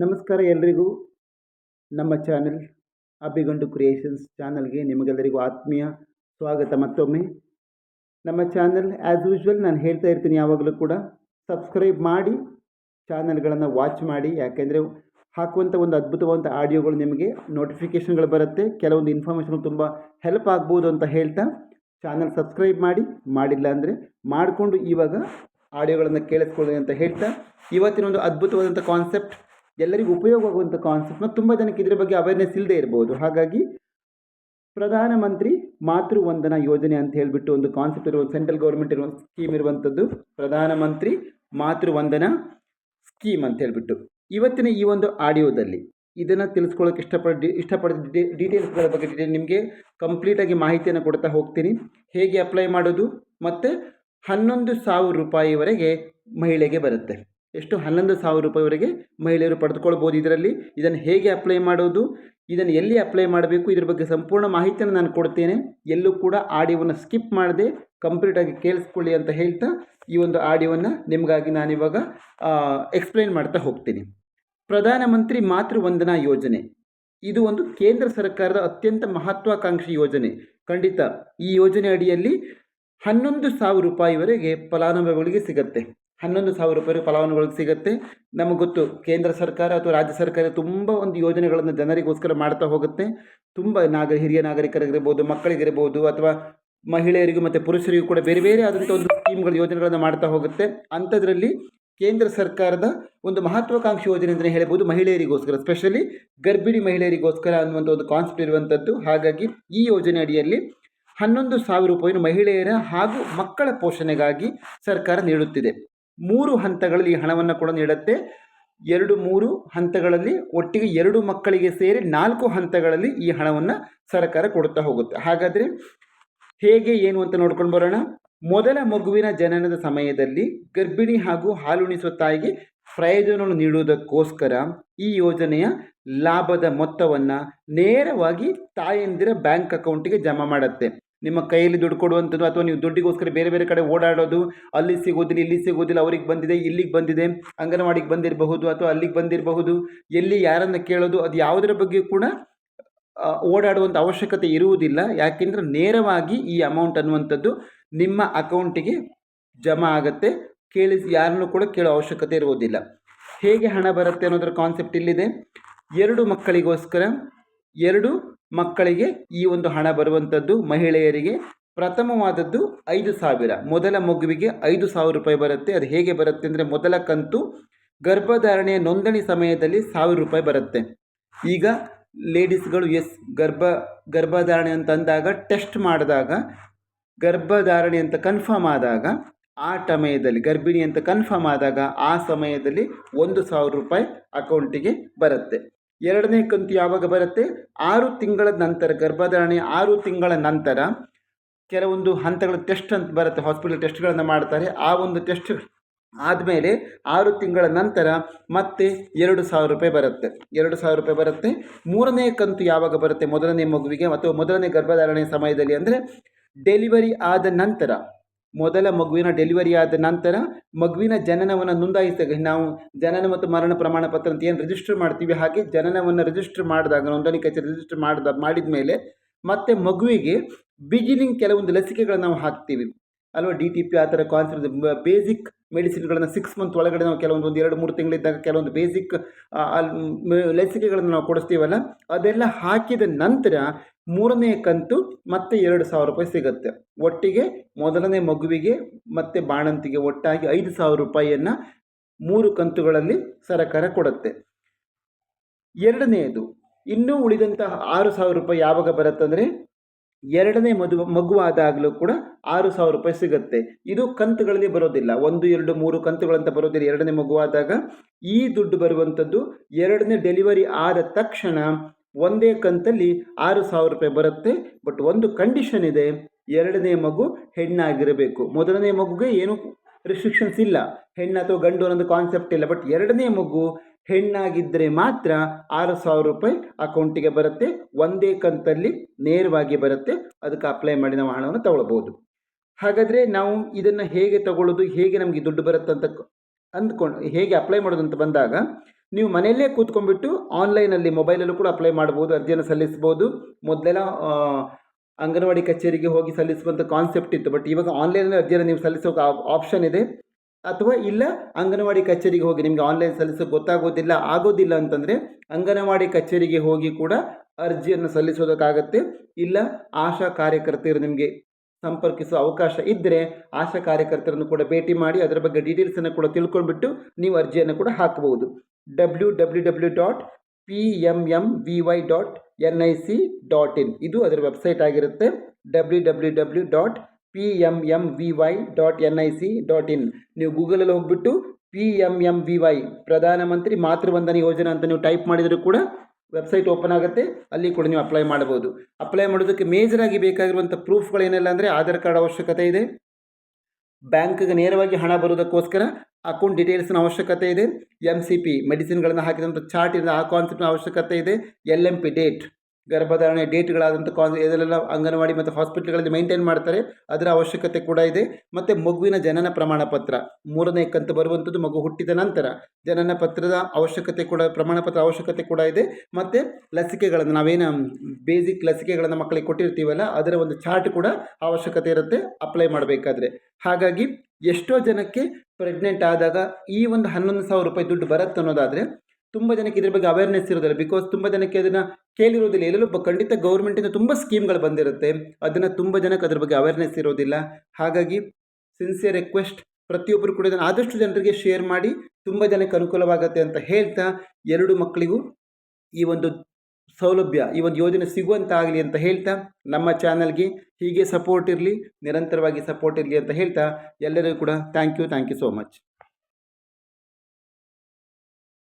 ನಮಸ್ಕಾರ ಎಲ್ರಿಗೂ. ನಮ್ಮ ಚಾನೆಲ್ ಅಭಿಗಂಡು ಕ್ರಿಯೇಷನ್ಸ್ ಚಾನಲ್ಗೆ ನಿಮಗೆಲ್ಲರಿಗೂ ಆತ್ಮೀಯ ಸ್ವಾಗತ ಮತ್ತೊಮ್ಮೆ. ನಮ್ಮ ಚಾನಲ್ ಆ್ಯಸ್ ಯೂಶ್ವಲ್ ನಾನು ಹೇಳ್ತಾ ಇರ್ತೀನಿ ಯಾವಾಗಲೂ ಕೂಡ, ಸಬ್ಸ್ಕ್ರೈಬ್ ಮಾಡಿ, ಚಾನಲ್ಗಳನ್ನು ವಾಚ್ ಮಾಡಿ, ಯಾಕೆಂದರೆ ಹಾಕುವಂಥ ಒಂದು ಅದ್ಭುತವಾದಂಥ ಆಡಿಯೋಗಳು ನಿಮಗೆ ನೋಟಿಫಿಕೇಷನ್ಗಳು ಬರುತ್ತೆ, ಕೆಲವೊಂದು ಇನ್ಫಾರ್ಮೇಷನ್ ತುಂಬ ಹೆಲ್ಪ್ ಆಗ್ಬೋದು ಅಂತ ಹೇಳ್ತಾ, ಚಾನಲ್ ಸಬ್ಸ್ಕ್ರೈಬ್ ಮಾಡಿ, ಮಾಡಿಲ್ಲ ಅಂದರೆ ಮಾಡಿಕೊಂಡು ಇವಾಗ ಆಡಿಯೋಗಳನ್ನು ಕೇಳಿಸ್ಕೊಳ್ಳಿ ಅಂತ ಹೇಳ್ತಾ, ಇವತ್ತಿನ ಒಂದು ಅದ್ಭುತವಾದಂಥ ಕಾನ್ಸೆಪ್ಟ್ ಎಲ್ಲರಿಗೂ ಉಪಯೋಗವಾಗುವಂಥ ಕಾನ್ಸೆಪ್ಟ್ ಮತ್ತು ತುಂಬ ಜನಕ್ಕೆ ಇದರ ಬಗ್ಗೆ ಅವೇರ್ನೆಸ್ ಇಲ್ಲದೆ ಇರ್ಬೋದು. ಹಾಗಾಗಿ ಪ್ರಧಾನಮಂತ್ರಿ ಮಾತೃ ವಂದನಾ ಯೋಜನೆ ಅಂತ ಹೇಳಿಬಿಟ್ಟು ಒಂದು ಕಾನ್ಸೆಪ್ಟ್ ಇರುವ ಸೆಂಟ್ರಲ್ ಗೌರ್ಮೆಂಟ್ ಇರುವ ಸ್ಕೀಮ್ ಇರುವಂಥದ್ದು ಪ್ರಧಾನಮಂತ್ರಿ ಮಾತೃ ವಂದನಾ ಸ್ಕೀಮ್ ಅಂತ ಹೇಳಿಬಿಟ್ಟು. ಇವತ್ತಿನ ಈ ಒಂದು ಆಡಿಯೋದಲ್ಲಿ ಇದನ್ನು ತಿಳಿಸ್ಕೊಳ್ಳೋಕೆ ಇಷ್ಟಪಡ, ಇಷ್ಟಪಡಿದ ಡೀಟೇಲ್ಸ್ಗಳ ಬಗ್ಗೆ ಡೀಟೇಲ್ ನಿಮಗೆ ಕಂಪ್ಲೀಟಾಗಿ ಮಾಹಿತಿಯನ್ನು ಕೊಡ್ತಾ ಹೋಗ್ತೀನಿ. ಹೇಗೆ ಅಪ್ಲೈ ಮಾಡೋದು ಮತ್ತು ಹನ್ನೊಂದು ಸಾವಿರ ರೂಪಾಯಿವರೆಗೆ ಮಹಿಳೆಗೆ ಬರುತ್ತೆ. ಎಷ್ಟು ಹನ್ನೊಂದು ಸಾವಿರ ರೂಪಾಯಿವರೆಗೆ ಮಹಿಳೆಯರು ಪಡೆದುಕೊಳ್ಬೋದು. ಇದರಲ್ಲಿ ಇದನ್ನು ಹೇಗೆ ಅಪ್ಲೈ ಮಾಡೋದು? ಇದನ್ನು ಎಲ್ಲಿ ಅಪ್ಲೈ ಮಾಡಬೇಕು? ಇದ್ರ ಬಗ್ಗೆ ಸಂಪೂರ್ಣ ಮಾಹಿತಿಯನ್ನು ನಾನು ಕೊಡ್ತೇನೆ. ಎಲ್ಲೂ ಕೂಡ ಆಡಿಯೋವನ್ನು ಸ್ಕಿಪ್ ಮಾಡದೆ ಕಂಪ್ಲೀಟಾಗಿ ಕೇಳಿಸ್ಕೊಳ್ಳಿ ಅಂತ ಹೇಳ್ತಾ ಈ ಒಂದು ಆಡಿಯೋವನ್ನು ನಿಮಗಾಗಿ ನಾನಿವಾಗ ಎಕ್ಸ್ಪ್ಲೈನ್ ಮಾಡ್ತಾ ಹೋಗ್ತೀನಿ. ಪ್ರಧಾನಮಂತ್ರಿ ಮಾತೃ ವಂದನಾ ಯೋಜನೆ. ಇದು ಒಂದು ಕೇಂದ್ರ ಸರ್ಕಾರದ ಅತ್ಯಂತ ಮಹತ್ವಾಕಾಂಕ್ಷಿ ಯೋಜನೆ. ಖಂಡಿತ ಈ ಯೋಜನೆ ಅಡಿಯಲ್ಲಿ ಹನ್ನೊಂದು ಸಾವಿರ ರೂಪಾಯಿವರೆಗೆ ಫಲಾನುಭವಿಗಳಿಗೆ ಸಿಗುತ್ತೆ. ಹನ್ನೊಂದು ಸಾವಿರ ರೂಪಾಯಿ ಫಲಾನುಭವಿಗಳಿಗೆ ಸಿಗುತ್ತೆ. ನಮಗೆ ಗೊತ್ತು, ಕೇಂದ್ರ ಸರ್ಕಾರ ಅಥವಾ ರಾಜ್ಯ ಸರ್ಕಾರ ತುಂಬ ಒಂದು ಯೋಜನೆಗಳನ್ನು ಜನರಿಗೋಸ್ಕರ ಮಾಡ್ತಾ ಹೋಗುತ್ತೆ. ತುಂಬ ನಾಗ ಹಿರಿಯ ನಾಗರಿಕರಿಗಿರ್ಬೋದು, ಮಕ್ಕಳಿಗಿರ್ಬೋದು ಅಥವಾ ಮಹಿಳೆಯರಿಗೂ ಮತ್ತು ಪುರುಷರಿಗೂ ಕೂಡ ಬೇರೆ ಬೇರೆ ಆದಂಥ ಒಂದು ಸ್ಕೀಮ್ಗಳು, ಯೋಜನೆಗಳನ್ನು ಮಾಡ್ತಾ ಹೋಗುತ್ತೆ. ಅಂಥದ್ರಲ್ಲಿ ಕೇಂದ್ರ ಸರ್ಕಾರದ ಒಂದು ಮಹತ್ವಾಕಾಂಕ್ಷಿ ಯೋಜನೆ ಅಂತಲೇ ಹೇಳ್ಬೋದು ಮಹಿಳೆಯರಿಗೋಸ್ಕರ. ಸ್ಪೆಷಲಿ ಗರ್ಭಿಣಿ ಮಹಿಳೆಯರಿಗೋಸ್ಕರ ಅನ್ನುವಂಥ ಒಂದು ಕಾನ್ಸೆಪ್ಟ್ ಇರುವಂಥದ್ದು. ಹಾಗಾಗಿ ಈ ಯೋಜನೆ ಅಡಿಯಲ್ಲಿ ಹನ್ನೊಂದು ಸಾವಿರ ರೂಪಾಯಿನ ಮಹಿಳೆಯರ ಹಾಗೂ ಮಕ್ಕಳ ಪೋಷಣೆಗಾಗಿ ಸರ್ಕಾರ ನೀಡುತ್ತಿದೆ. ಮೂರು ಹಂತಗಳಲ್ಲಿ ಹಣವನ್ನು ಕೂಡ ನೀಡುತ್ತೆ. ಎರಡು ಮೂರು ಹಂತಗಳಲ್ಲಿ ಒಟ್ಟಿಗೆ ಎರಡು ಮಕ್ಕಳಿಗೆ ಸೇರಿ ನಾಲ್ಕು ಹಂತಗಳಲ್ಲಿ ಈ ಹಣವನ್ನು ಸರ್ಕಾರ ಕೊಡ್ತಾ ಹೋಗುತ್ತೆ. ಹಾಗಾದರೆ ಹೇಗೆ, ಏನು ಅಂತ ನೋಡ್ಕೊಂಡು ಬರೋಣ. ಮೊದಲ ಮಗುವಿನ ಜನನದ ಸಮಯದಲ್ಲಿ ಗರ್ಭಿಣಿ ಹಾಗೂ ಹಾಲುಣಿಸುವ ತಾಯಿಗೆ ಪ್ರಯೋಜನವನ್ನು ನೀಡುವುದಕ್ಕೋಸ್ಕರ ಈ ಯೋಜನೆಯ ಲಾಭದ ಮೊತ್ತವನ್ನು ನೇರವಾಗಿ ತಾಯಂದಿರ ಬ್ಯಾಂಕ್ ಅಕೌಂಟಿಗೆ ಜಮಾ ಮಾಡುತ್ತೆ. ನಿಮ್ಮ ಕೈಯಲ್ಲಿ ದುಡ್ಡು ಕೊಡುವಂಥದ್ದು ಅಥವಾ ನೀವು ದುಡ್ಡಿಗೋಸ್ಕರ ಬೇರೆ ಬೇರೆ ಕಡೆ ಓಡಾಡೋದು, ಅಲ್ಲಿ ಸಿಗೋದಿಲ್ಲ, ಇಲ್ಲಿ ಸಿಗೋದಿಲ್ಲ, ಅವ್ರಿಗೆ ಬಂದಿದೆ, ಇಲ್ಲಿಗೆ ಬಂದಿದೆ, ಅಂಗನವಾಡಿಗೆ ಬಂದಿರಬಹುದು ಅಥವಾ ಅಲ್ಲಿಗೆ ಬಂದಿರಬಹುದು, ಎಲ್ಲಿ ಯಾರನ್ನು ಕೇಳೋದು, ಅದು ಯಾವುದರ ಬಗ್ಗೆ ಕೂಡ ಓಡಾಡುವಂಥ ಅವಶ್ಯಕತೆ ಇರುವುದಿಲ್ಲ. ಯಾಕೆಂದರೆ ನೇರವಾಗಿ ಈ ಅಮೌಂಟ್ ಅನ್ನುವಂಥದ್ದು ನಿಮ್ಮ ಅಕೌಂಟಿಗೆ ಜಮಾ ಆಗುತ್ತೆ. ಕೇಳಿ ಯಾರನ್ನು ಕೂಡ ಕೇಳೋ ಅವಶ್ಯಕತೆ ಇರುವುದಿಲ್ಲ. ಹೇಗೆ ಹಣ ಬರುತ್ತೆ ಅನ್ನೋದರ ಕಾನ್ಸೆಪ್ಟ್ ಇಲ್ಲಿದೆ. ಎರಡು ಮಕ್ಕಳಿಗೋಸ್ಕರ ಎರಡು ಮಕ್ಕಳಿಗೆ ಈ ಒಂದು ಹಣ ಬರುವಂಥದ್ದು ಮಹಿಳೆಯರಿಗೆ ಪ್ರಥಮವಾದದ್ದು ಐದು ಸಾವಿರ. ಮೊದಲ ಮಗುವಿಗೆ ಐದು ಸಾವಿರ ರೂಪಾಯಿ ಬರುತ್ತೆ. ಅದು ಹೇಗೆ ಬರುತ್ತೆ ಅಂದರೆ ಮೊದಲ ಕಂತು ಗರ್ಭಧಾರಣೆಯ ನೋಂದಣಿ ಸಮಯದಲ್ಲಿ ಸಾವಿರ ರೂಪಾಯಿ ಬರುತ್ತೆ. ಈಗ ಲೇಡೀಸ್ಗಳು ಎಸ್ ಗರ್ಭ ಗರ್ಭಧಾರಣೆ ಅಂತ ಅಂದಾಗ ಟೆಸ್ಟ್ ಮಾಡಿದಾಗ ಗರ್ಭಧಾರಣೆ ಅಂತ ಕನ್ಫರ್ಮ್ ಆದಾಗ ಆ ಸಮಯದಲ್ಲಿ ಗರ್ಭಿಣಿ ಅಂತ ಕನ್ಫರ್ಮ್ ಆದಾಗ ಆ ಸಮಯದಲ್ಲಿ ಒಂದು ಸಾವಿರ ರೂಪಾಯಿ ಅಕೌಂಟಿಗೆ ಬರುತ್ತೆ. ಎರಡನೇ ಕಂತು ಯಾವಾಗ ಬರುತ್ತೆ? ಆರು ತಿಂಗಳ ನಂತರ, ಗರ್ಭಧಾರಣೆ ಆರು ತಿಂಗಳ ನಂತರ ಕೆಲವೊಂದು ಹಂತಗಳ ಟೆಸ್ಟ್ ಅಂತ ಬರುತ್ತೆ ಹಾಸ್ಪಿಟಲ್ ಟೆಸ್ಟ್ಗಳನ್ನು ಮಾಡ್ತಾರೆ. ಆ ಒಂದು ಟೆಸ್ಟ್ ಆದಮೇಲೆ ಆರು ತಿಂಗಳ ನಂತರ ಮತ್ತೆ ಎರಡು ಸಾವಿರ ರೂಪಾಯಿ ಬರುತ್ತೆ. ಎರಡು ಸಾವಿರ ರೂಪಾಯಿ ಬರುತ್ತೆ. ಮೂರನೇ ಕಂತು ಯಾವಾಗ ಬರುತ್ತೆ? ಮೊದಲನೇ ಮಗುವಿಗೆ ಅಥವಾ ಮೊದಲನೇ ಗರ್ಭಧಾರಣೆ ಸಮಯದಲ್ಲಿ ಅಂದರೆ ಡೆಲಿವರಿ ಆದ ನಂತರ. ಮೊದಲ ಮಗುವಿನ ಡೆಲಿವರಿ ಆದ ನಂತರ ಮಗುವಿನ ಜನನವನ್ನು ನೋಂದಾಯಿಸಿದಾಗ ನಾವು ಜನನ ಮತ್ತು ಮರಣ ಪ್ರಮಾಣ ಪತ್ರ ಅಂತ ಏನು ರಿಜಿಸ್ಟರ್ ಮಾಡ್ತೀವಿ, ಹಾಗೆ ಜನನವನ್ನು ರಿಜಿಸ್ಟರ್ ಮಾಡಿದಾಗ, ನೋಂದಣಿ ಕಚೇರಿ ರಿಜಿಸ್ಟರ್ ಮಾಡಿದ ಮಾಡಿದ ಮೇಲೆ ಮತ್ತೆ ಮಗುವಿಗೆ ಬಿಗಿನಿಂಗ್ ಕೆಲವೊಂದು ಲಸಿಕೆಗಳನ್ನು ನಾವು ಹಾಕ್ತೀವಿ. ಅಲ್ವಾ ಡಿ ಟಿ ಪಿ ಆ ಥರ ಕಾನ್ಸೆಪ್ಟ್ ಬೇಸಿಕ್ ಮೆಡಿಸಿನ್ಗಳನ್ನು ಸಿಕ್ಸ್ ಮಂತ್ ಒಳಗಡೆ ನಾವು ಕೆಲವೊಂದು ಒಂದು ಎರಡು, ಮೂರು ತಿಂಗಳಿದ್ದಾಗ ಕೆಲವೊಂದು ಬೇಸಿಕ್ ಲಸಿಕೆಗಳನ್ನು ನಾವು ಕೊಡಿಸ್ತೀವಲ್ಲ, ಅದೆಲ್ಲ ಹಾಕಿದ ನಂತರ ಮೂರನೇ ಕಂತು ಮತ್ತೆ ಎರಡು ಸಾವಿರ ರೂಪಾಯಿ ಸಿಗುತ್ತೆ. ಒಟ್ಟಿಗೆ ಮೊದಲನೇ ಮಗುವಿಗೆ ಮತ್ತೆ ಬಾಣಂತಿಗೆ ಒಟ್ಟಾಗಿ ಐದು ಸಾವಿರ ರೂಪಾಯಿಯನ್ನು ಮೂರು ಕಂತುಗಳಲ್ಲಿ ಸರಕಾರ ಕೊಡುತ್ತೆ. ಎರಡನೆಯದು ಇನ್ನೂ ಉಳಿದಂತಹ ಆರು ಸಾವಿರ ರೂಪಾಯಿ ಯಾವಾಗ ಬರುತ್ತಂದರೆ ಎರಡನೇ ಮದು ಮಗುವಾದಾಗಲೂ ಕೂಡ ಆರು ಸಾವಿರ ರೂಪಾಯಿ ಸಿಗುತ್ತೆ. ಇದು ಕಂತುಗಳಲ್ಲಿ ಬರೋದಿಲ್ಲ. ಒಂದು, ಎರಡು, ಮೂರು ಕಂತುಗಳಂತ ಬರೋದಿಲ್ಲ. ಎರಡನೇ ಮಗುವಾದಾಗ ಈ ದುಡ್ಡು ಬರುವಂಥದ್ದು ಎರಡನೇ ಡೆಲಿವರಿ ಆದ ತಕ್ಷಣ ಒಂದೇ ಕಂತಲ್ಲಿ ಆರು ಸಾವಿರ ರೂಪಾಯಿ ಬರುತ್ತೆ. ಬಟ್ ಒಂದು ಕಂಡೀಷನ್ ಇದೆ, ಎರಡನೇ ಮಗು ಹೆಣ್ಣಾಗಿರಬೇಕು. ಮೊದಲನೇ ಮಗುಗೆ ಏನು ರಿಸ್ಟ್ರಿಕ್ಷನ್ಸ್ ಇಲ್ಲ. ಹೆಣ್ಣು ಅಥವಾ ಗಂಡು ಅನ್ನೋದು ಕಾನ್ಸೆಪ್ಟ್ ಇಲ್ಲ. ಬಟ್ ಎರಡನೇ ಮಗು ಹೆಣ್ಣಾಗಿದ್ದರೆ ಮಾತ್ರ ಆರು ಸಾವಿರ ರೂಪಾಯಿ ಅಕೌಂಟಿಗೆ ಬರುತ್ತೆ. ಒಂದೇ ಕಂತಲ್ಲಿ ನೇರವಾಗಿ ಬರುತ್ತೆ. ಅದಕ್ಕೆ ಅಪ್ಲೈ ಮಾಡಿ ನಾವು ಹಣವನ್ನು ತಗೊಳ್ಬೋದು ಹಾಗಾದರೆ ನಾವು ಇದನ್ನು ಹೇಗೆ ತಗೊಳ್ಳೋದು? ಹೇಗೆ ನಮಗೆ ದುಡ್ಡು ಬರುತ್ತೆ ಅಂತ ಅಂದ್ಕೊಂಡು ಹೇಗೆ ಅಪ್ಲೈ ಮಾಡೋದು ಅಂತ ಬಂದಾಗ, ನೀವು ಮನೆಯಲ್ಲೇ ಕೂತ್ಕೊಂಡ್ಬಿಟ್ಟು ಆನ್ಲೈನಲ್ಲಿ ಮೊಬೈಲಲ್ಲೂ ಕೂಡ ಅಪ್ಲೈ ಮಾಡ್ಬೋದು, ಅರ್ಜಿಯನ್ನು ಸಲ್ಲಿಸ್ಬೋದು. ಮೊದಲೆಲ್ಲ ಅಂಗನವಾಡಿ ಕಚೇರಿಗೆ ಹೋಗಿ ಸಲ್ಲಿಸುವಂಥ ಕಾನ್ಸೆಪ್ಟ್ ಇತ್ತು. ಬಟ್ ಇವಾಗ ಆನ್ಲೈನಲ್ಲಿ ಅರ್ಜಿಯನ್ನು ನೀವು ಸಲ್ಲಿಸೋಕೆ ಆಪ್ಷನ್ ಇದೆ. ಅಥವಾ ಇಲ್ಲ ಅಂಗನವಾಡಿ ಕಚೇರಿಗೆ ಹೋಗಿ ನಿಮಗೆ ಆನ್ಲೈನ್ ಸಲ್ಲಿಸೋಕೆ ಗೊತ್ತಾಗೋದಿಲ್ಲ, ಆಗೋದಿಲ್ಲ ಅಂತಂದರೆ ಅಂಗನವಾಡಿ ಕಚೇರಿಗೆ ಹೋಗಿ ಕೂಡ ಅರ್ಜಿಯನ್ನು ಸಲ್ಲಿಸೋದಕ್ಕಾಗತ್ತೆ. ಇಲ್ಲ, ಆಶಾ ಕಾರ್ಯಕರ್ತೆಯರು ನಿಮಗೆ ಸಂಪರ್ಕಿಸುವ ಅವಕಾಶ ಇದ್ದರೆ ಆಶಾ ಕಾರ್ಯಕರ್ತರನ್ನು ಕೂಡ ಭೇಟಿ ಮಾಡಿ ಅದರ ಬಗ್ಗೆ ಡೀಟೇಲ್ಸನ್ನು ಕೂಡ ತಿಳ್ಕೊಂಡ್ಬಿಟ್ಟು ನೀವು ಅರ್ಜಿಯನ್ನು ಕೂಡ ಹಾಕಬಹುದು. W W W dot P M M V Y dot N I C dot in ಇದು ಅದರ ವೆಬ್ಸೈಟ್ ಆಗಿರುತ್ತೆ. W W W dot P M M V Y dot N I C dot in ನೀವು ಗೂಗಲಲ್ಲಿ ಹೋಗ್ಬಿಟ್ಟು P M M V Y ಪ್ರಧಾನಮಂತ್ರಿ ಮಾತೃವಂದನೆ ಯೋಜನೆ ಅಂತ ನೀವು ಟೈಪ್ ಮಾಡಿದರೂ ಕೂಡ ವೆಬ್ಸೈಟ್ ಓಪನ್ ಆಗುತ್ತೆ. ಅಲ್ಲಿ ಕೂಡ ನೀವು ಅಪ್ಲೈ ಮಾಡ್ಬೋದು. ಅಪ್ಲೈ ಮಾಡೋದಕ್ಕೆ ಮೇಜರಾಗಿ ಬೇಕಾಗಿರುವಂಥ ಪ್ರೂಫ್ಗಳೇನೆಲ್ಲ ಅಂದರೆ ಆಧಾರ್ ಕಾರ್ಡ್ ಅವಶ್ಯಕತೆ ಇದೆ. ಬ್ಯಾಂಕ್ಗೆ ನೇರವಾಗಿ ಹಣ ಬರೋದಕ್ಕೋಸ್ಕರ ಅಕೌಂಟ್ ಡೀಟೇಲ್ಸ್ನ ಅವಶ್ಯಕತೆ ಇದೆ. ಎಂ ಸಿ ಪಿ ಮೆಡಿಸಿನ್ಗಳನ್ನು ಹಾಕಿದಂಥ ಚಾರ್ಟ್ ಇದೆ ಆ ಕಾನ್ಸೆಪ್ಟ್ನ ಅವಶ್ಯಕತೆ ಇದೆ. ಎಲ್ ಎಂ ಪಿ ಡೇಟ್ ಗರ್ಭಧಾರಣೆ ಡೇಟ್ಗಳಾದಂಥ ಕಾನ್ ಇದೆಲ್ಲ ಅಂಗನವಾಡಿ ಮತ್ತು ಹಾಸ್ಪಿಟ್ಲ್ಗಳಲ್ಲಿ ಮೈಂಟೈನ್ ಮಾಡ್ತಾರೆ. ಅದರ ಅವಶ್ಯಕತೆ ಕೂಡ ಇದೆ. ಮತ್ತು ಮಗುವಿನ ಜನನ ಪ್ರಮಾಣ ಪತ್ರ ಮೂರನೇ ಕಂತು ಬರುವಂಥದ್ದು ಮಗು ಹುಟ್ಟಿದ ನಂತರ ಜನನ ಪತ್ರದ ಅವಶ್ಯಕತೆ ಕೂಡ ಪ್ರಮಾಣ ಪತ್ರ ಅವಶ್ಯಕತೆ ಕೂಡ ಇದೆ. ಮತ್ತು ಲಸಿಕೆಗಳನ್ನು, ನಾವೇನು ಬೇಸಿಕ್ ಲಸಿಕೆಗಳನ್ನು ಮಕ್ಕಳಿಗೆ ಕೊಟ್ಟಿರ್ತೀವಲ್ಲ, ಅದರ ಒಂದು ಚಾರ್ಟ್ ಕೂಡ ಅವಶ್ಯಕತೆ ಇರುತ್ತೆ, ಅಪ್ಲೈ ಮಾಡಬೇಕಾದ್ರೆ. ಹಾಗಾಗಿ ಎಷ್ಟೋ ಜನಕ್ಕೆ ಪ್ರೆಗ್ನೆಂಟ್ ಆದಾಗ ಈ ಒಂದು ಹನ್ನೊಂದು ಸಾವಿರ ರೂಪಾಯಿ ದುಡ್ಡು ಬರುತ್ತೆ ಅನ್ನೋದಾದರೆ ತುಂಬ ಜನಕ್ಕೆ ಇದ್ರ ಬಗ್ಗೆ ಅವೇರ್ನೆಸ್ ಇರೋದಿಲ್ಲ. ಬಿಕಾಸ್ ತುಂಬ ಜನಕ್ಕೆ ಅದನ್ನು ಕೇಳಿರೋದಿಲ್ಲ. ಎಲ್ಲೂ ಬ- ಖಂಡಿತ ಗೌರ್ಮೆಂಟಿಂದ ತುಂಬ ಸ್ಕೀಮ್ಗಳು ಬಂದಿರುತ್ತೆ. ಅದನ್ನು ತುಂಬ ಜನಕ್ಕೆ ಅದ್ರ ಬಗ್ಗೆ ಅವೇರ್ನೆಸ್ ಇರೋದಿಲ್ಲ. ಹಾಗಾಗಿ ಸಿನ್ಸಿಯರ್ ರಿಕ್ವೆಸ್ಟ್ ಪ್ರತಿಯೊಬ್ಬರು ಕೂಡ ಇದನ್ನು ಆದಷ್ಟು ಜನರಿಗೆ ಶೇರ್ ಮಾಡಿ, ತುಂಬ ಜನಕ್ಕೆ ಅನುಕೂಲವಾಗುತ್ತೆ ಅಂತ ಹೇಳ್ತಾ ಎರಡು ಮಕ್ಕಳಿಗೂ ಈ ಒಂದು ಸೌಲಭ್ಯ, ಈ ಒಂದು ಯೋಜನೆ ಸಿಗುವಂತಾಗಲಿ ಅಂತ ಹೇಳ್ತಾ ನಮ್ಮ ಚಾನಲ್ಗೆ ಹೀಗೆ ಸಪೋರ್ಟ್ ಇರಲಿ, ನಿರಂತರವಾಗಿ ಸಪೋರ್ಟ್ ಇರಲಿ ಅಂತ ಹೇಳ್ತಾ ಎಲ್ಲರಿಗೂ ಕೂಡ thank you thank you so much